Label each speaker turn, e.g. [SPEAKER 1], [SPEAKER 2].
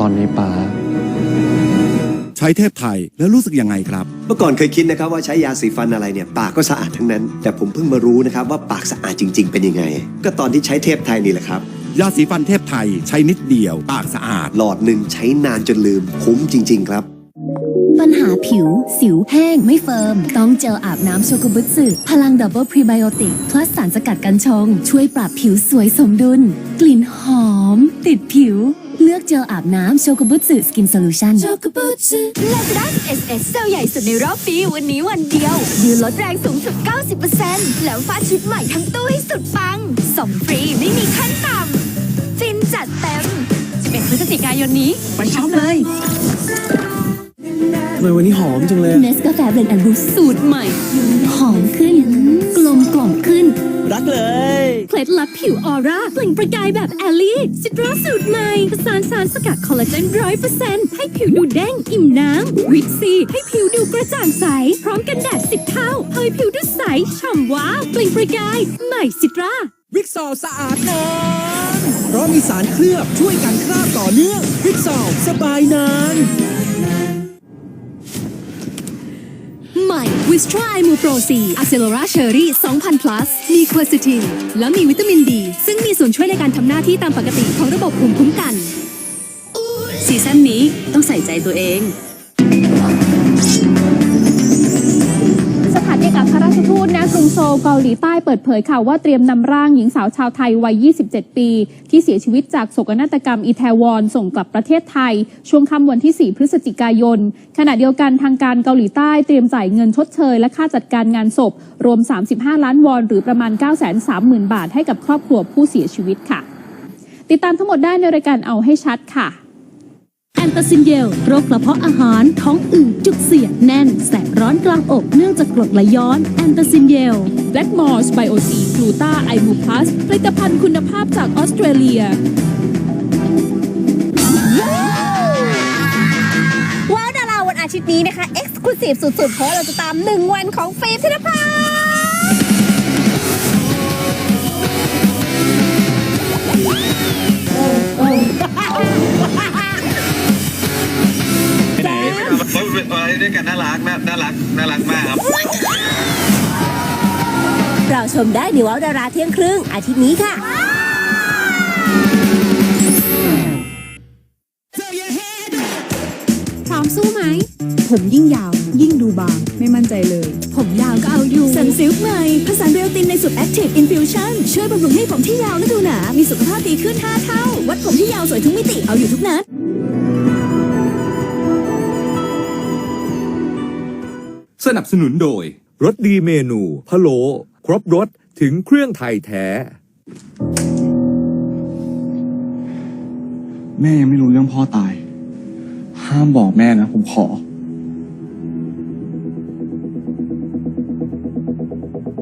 [SPEAKER 1] ตอนนี้ป๋าใช้เทพไทยแล้วรู้สึกยังไงครับ
[SPEAKER 2] เมื่อก่อนเคยคิดนะครับว่าใช้ยาสีฟันอะไรเนี่ยปากก็สะอาดทั้งนั้น แต่ผมเพิ่งมารู้นะครับว่าปากสะอาดจริง ๆ เป็นยังไง ก็ตอนที่ใช้เทพไทยนี่แหละครับ
[SPEAKER 1] ยาสีฟันเทพไทยใช้นิดเดียว ปากสะอาด
[SPEAKER 2] หลอดหนึ่งใช้นานจนลืมคุ้มจริง ๆ ครับ
[SPEAKER 3] ปัญหาผิว สิวแห้ง ไม่เฟิร์ม ต้องเจลอาบน้ำโชกุบุสึพลังดับเบิลพรีไบโอติก พลัสสารสกัดกันชง ช่วยปรับผิวสวยสมดุล กลิ่นหอม ติดผิว เลือกเจลอาบน้ำโชกุบุสึสกินโซลูชัน
[SPEAKER 4] โชกุบุสึลาซาด้า SS เซลใหญ่สุดในรอบปีวันนี้วันเดียวยืนลดแรงสูงสุด 90%แล้วฟาดชุดใหม่ทั้งตู้ให้สุดปังส่งฟรีไม่มีขั้นต่ำฟินจัดเต็ม11พฤศจิกายนนี้ไปช็อปเลย
[SPEAKER 5] ทำ ไมวันนี้หอมจังเลย
[SPEAKER 3] เนสกาแฟเบลนด์แอนด์บูสูตรใหม่ หอมขึ้น กลมกล่อมขึ้น
[SPEAKER 5] รักเลย
[SPEAKER 3] เคล็ดลับผิวออร่าเปล่งประกายแบบแอลลี่ซิตราสูตรใหม่ผสานสารสกัดคอลลาเจนร้อยเปอร์เซ็นต์ให้ผิวดูเด้งอิ่มน้ำวิตซี ให้ผิวดูกระจ่างใส พร้อมกันแดดสิบเท่าเผยผิวดูใสฉ่ำว้าวเปล่งประกาย ใหม่ซิตรา
[SPEAKER 5] วิกซอลสะอาดนานเพราะมีสารเคลือบช่วยกันคราบต่อเนื่องวิกซอลสบายนาน
[SPEAKER 3] วิสตราไอมูโปรซีอะเซโลราเชอรี่2,000 plus มีควอซิติน และมีวิตามินดี ซึ่งมีส่วนช่วยในการทำหน้าที่ตามปกติของระบบภูมิคุ้มกัน ซีซั่นนี้ต้องใส่ใจตัวเองา
[SPEAKER 6] นเอกอัครราชทูตณกรุงโซลเกาหลีใต้เปิดเผยข่าวว่าเตรียมนำร่างหญิงสาวชาวไทยวัย 27 ปี ที่เสียชีวิตจากโศกนาฏกรรมอีแทวอนส่งกลับประเทศไทย ช่วงค่ำวันที่ 4 พฤศจิกายน ขณะเดียวกันทางการเกาหลีใต้เตรียมจ่ายเงินชดเชย และค่าจัดการงานศพ รวม 35 ล้านวอนหรือประมาณ 930,000 บาทให้กับครอบครัวผู้เสียชีวิตค่ะ ติดตามทั้งหมดได้ในรายการเอาให้ชัดค่ะ
[SPEAKER 3] นตาซินเยล โรคกระเพาะอาหาร ท้องอืดจุกเสียดแน่น แสบร้อนกลางอกเนื่องจากกรดไหลย้อนแอนตาซินเยล
[SPEAKER 6] Black m o r s b i o t กลูตาไอมูพลัสผลิตภัณฑ์คุณภาพจากออสเตรเลีย
[SPEAKER 4] ว้าวดาราวันอาทิตย์นี้นะคะ เอ็กซ์คลูซีฟสุดๆ เพราะเราจะตาม 1 วันของฟิล์มธนภัทร
[SPEAKER 7] นน่ารักน่าน่ารักน่ารักมากครับ
[SPEAKER 4] เราชมได้ในว้าวดาราเที่ยงครึ่งอาทิตย์นี้ค่ะ
[SPEAKER 3] พร้อมสู้ไหม
[SPEAKER 8] ผมยิ่งยาว ยิ่งดูบาง ไม่มั่นใจเลย
[SPEAKER 3] ผมยาวก็เอาอยู่
[SPEAKER 8] สันซิลค์ใหม่ผสานเบลตินในสูตร Active Infusion ช่วยบำรุงให้ผมที่ยาวและดูหนา มีสุขภาพดีขึ้น 5 เท่า วัดผมที่ยาวสวยทุกมิติ เอาอยู่ทุกนัด
[SPEAKER 9] สนับสนุนโดย รสดีเมนูพะโล้ครบรสถึงเครื่องไทยแท้
[SPEAKER 10] แม่ยังไม่รู้เรื่องพ่อตาย ห้ามบอกแม่นะ ผมขอ